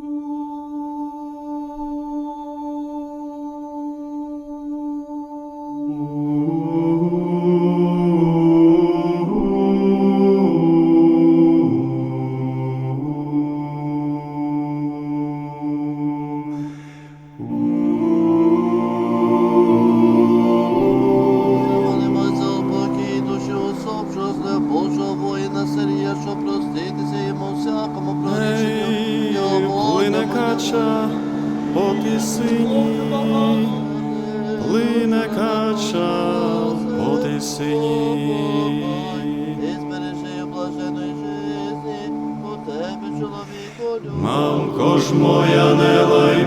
Ooh. Кача по тисині, плине кача по тисині. Ти збережи блаженої житті, у тебе, чоловіку. Мамко ж моя, не лай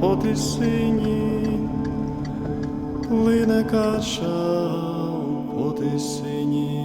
кача сині, тисині, плине кача от і Ей,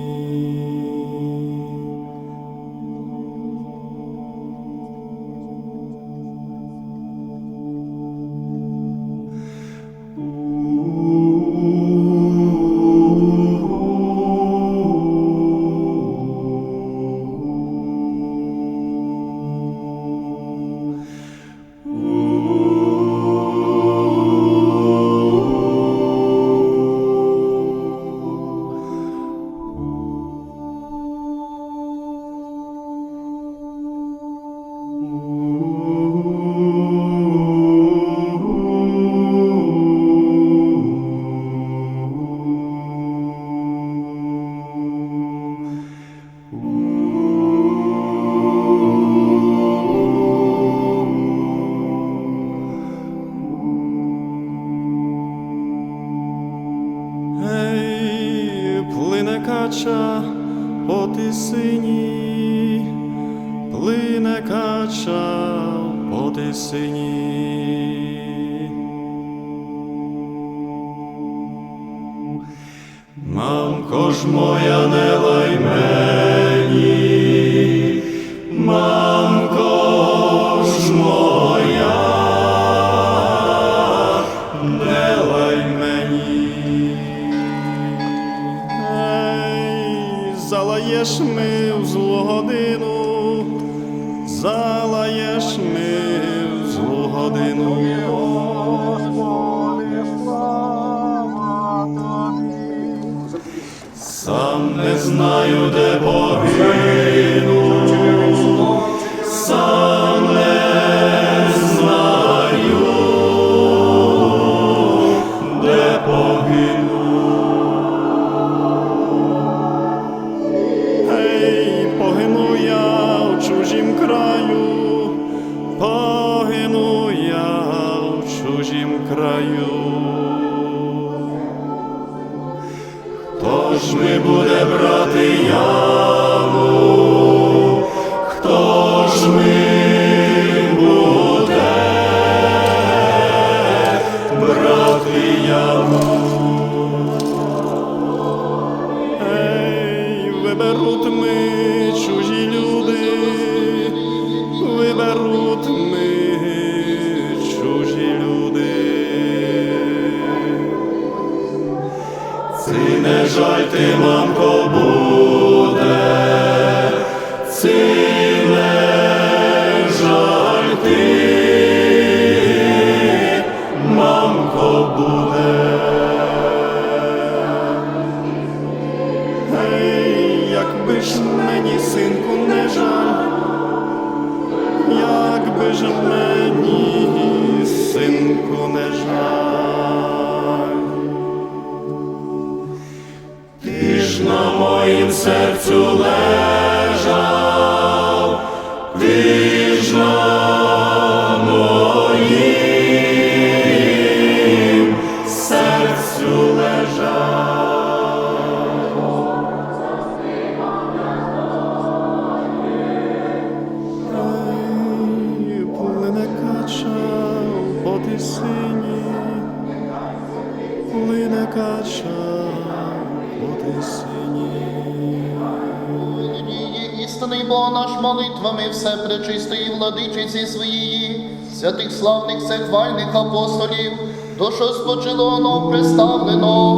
Бог наш молитвами все пречистої владичиці своєї, святих славних всехвальних апостолів, до що спочило представлено,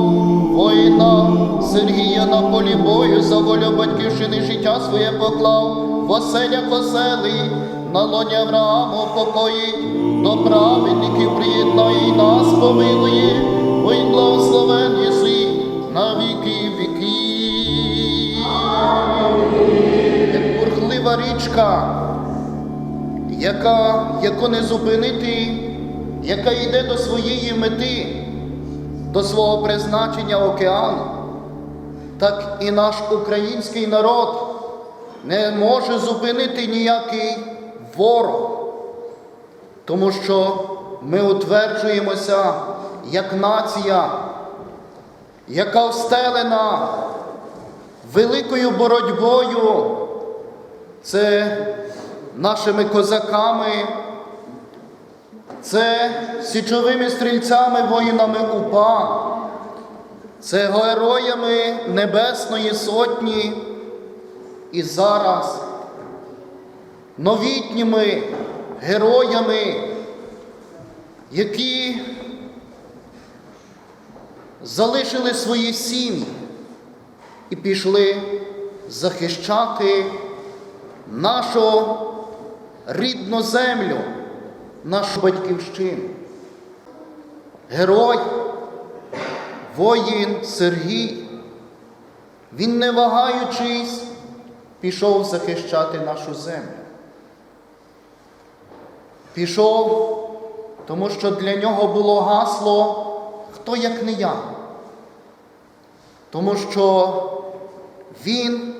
воїна Сергія на полі бою за волю батьківщини життя своє поклав, в оселях оселий, на лоні Аврааму покоїть, до праведників приєднає і нас помилує, воїн благословен єси на річка, яка, яку не зупинити, яка йде до своєї мети, до свого призначення океану, так і наш український народ не може зупинити ніякий ворог, тому що ми утверджуємося як нація, яка встелена великою боротьбою, це нашими козаками, це січовими стрільцями, воїнами УПА, це героями Небесної Сотні. І зараз новітніми героями, які залишили свої сім'ї і пішли захищати нашу рідну землю, нашу батьківщину. Герой, воїн Сергій, він, не вагаючись, пішов захищати нашу землю. Пішов, тому що для нього було гасло хто як не я. Тому що він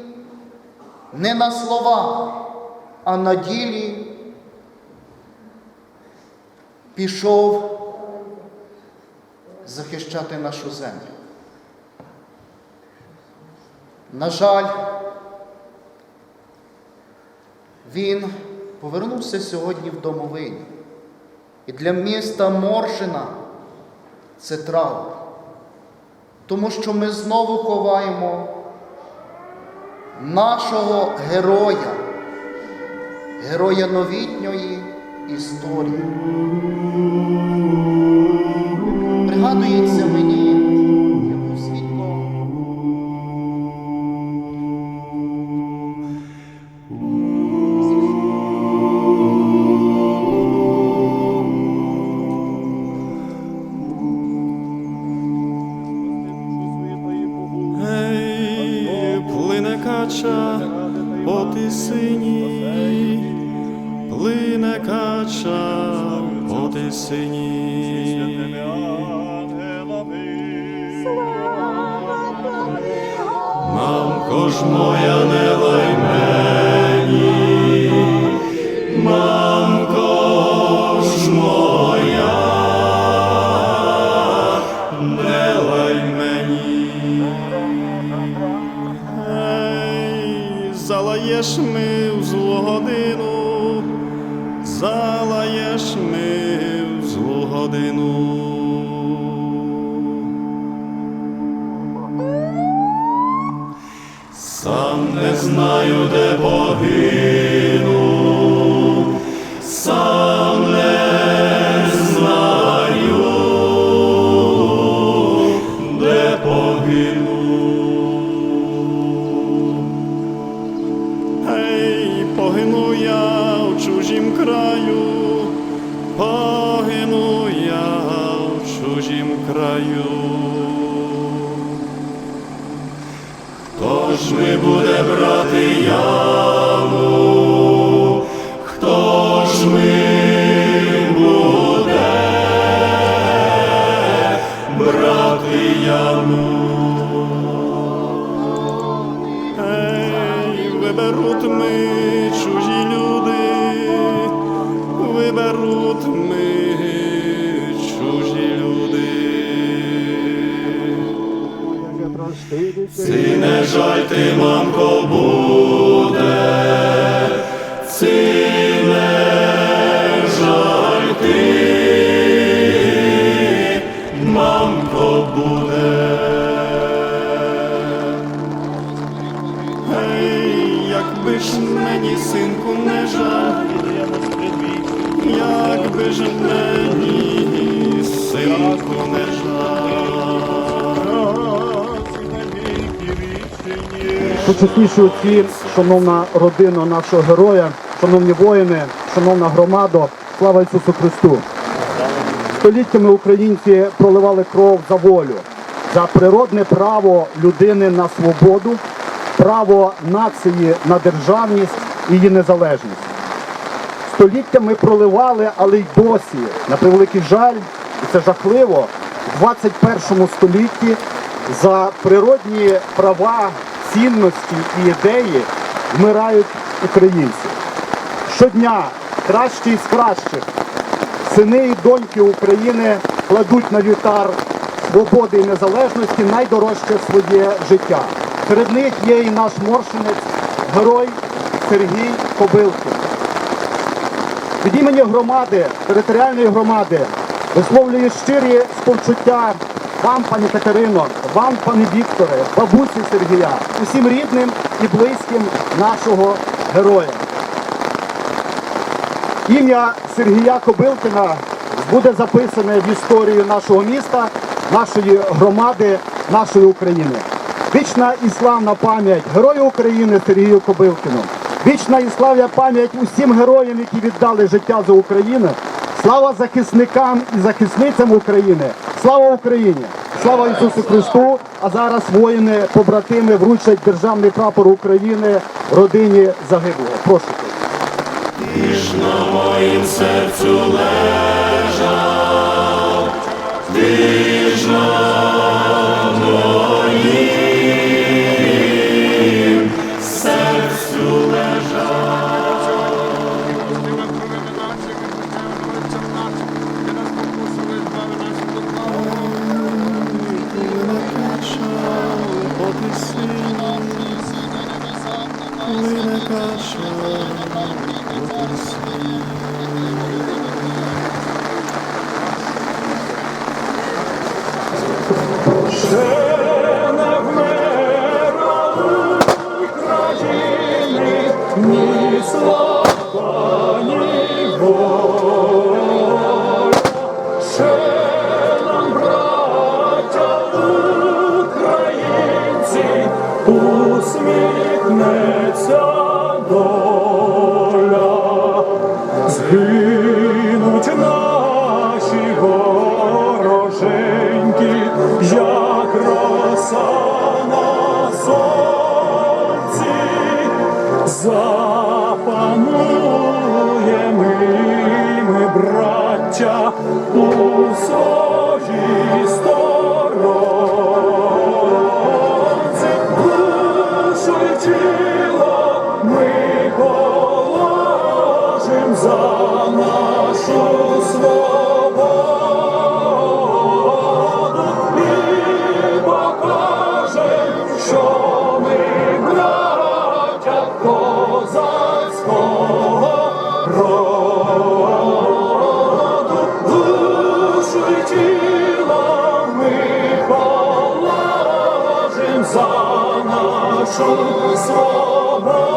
не на словах, а на ділі пішов захищати нашу землю. На жаль, він повернувся сьогодні в домовині. І для міста Моршина це траур. Тому що ми знову ховаємо нашого героя, героя новітньої історії. Кача по тисині. Мамко ж моя не лай мені, мамко ж моя, не лай мені. Ей, залаєш ми злу годину. Сам не знаю, де погину, сам не знаю, де погину. Ей, погину я в чужім краю, краю. Хто ж ми буде брати яму? Ти, мамко, буде, ці не жаль ти, мамко, буде. Ей, якби ж мені, синку, не жаль, якби ж мені, синку, не жаль. Почесніші отці, шановна родина нашого героя, шановні воїни, шановна громада, слава Ісусу Христу! Століттями українці проливали кров за волю, за природне право людини на свободу, право нації на державність і її незалежність. Століттями проливали, але й досі, на превеликий жаль, і це жахливо, в 21 столітті за природні права, цінності і ідеї вмирають українці. Щодня кращі з кращих сини і доньки України кладуть на вівтар свободи і незалежності найдорожче своє життя. Серед них є і наш моршинець, герой Сергій Кобилкін. Від імені громади, територіальної громади, висловлюю щирі співчуття вам, пані Катерино, вам, пане Вікторе, бабусі Сергія, усім рідним і близьким нашого героя. Ім'я Сергія Кобилкіна буде записане в історію нашого міста, нашої громади, нашої України. Вічна і славна пам'ять Герою України Сергію Кобилкіну. Вічна і славна пам'ять усім героям, які віддали життя за Україну. Слава захисникам і захисницям України. Слава Україні! Слава Ісусу Христу! А зараз воїни, побратими вручать державний прапор України родині загиблого. Прошу. Ти на моїм серцю лежав, ти браття, у своїй сторонці. Душу тіло ми положим за нашу свободу нашу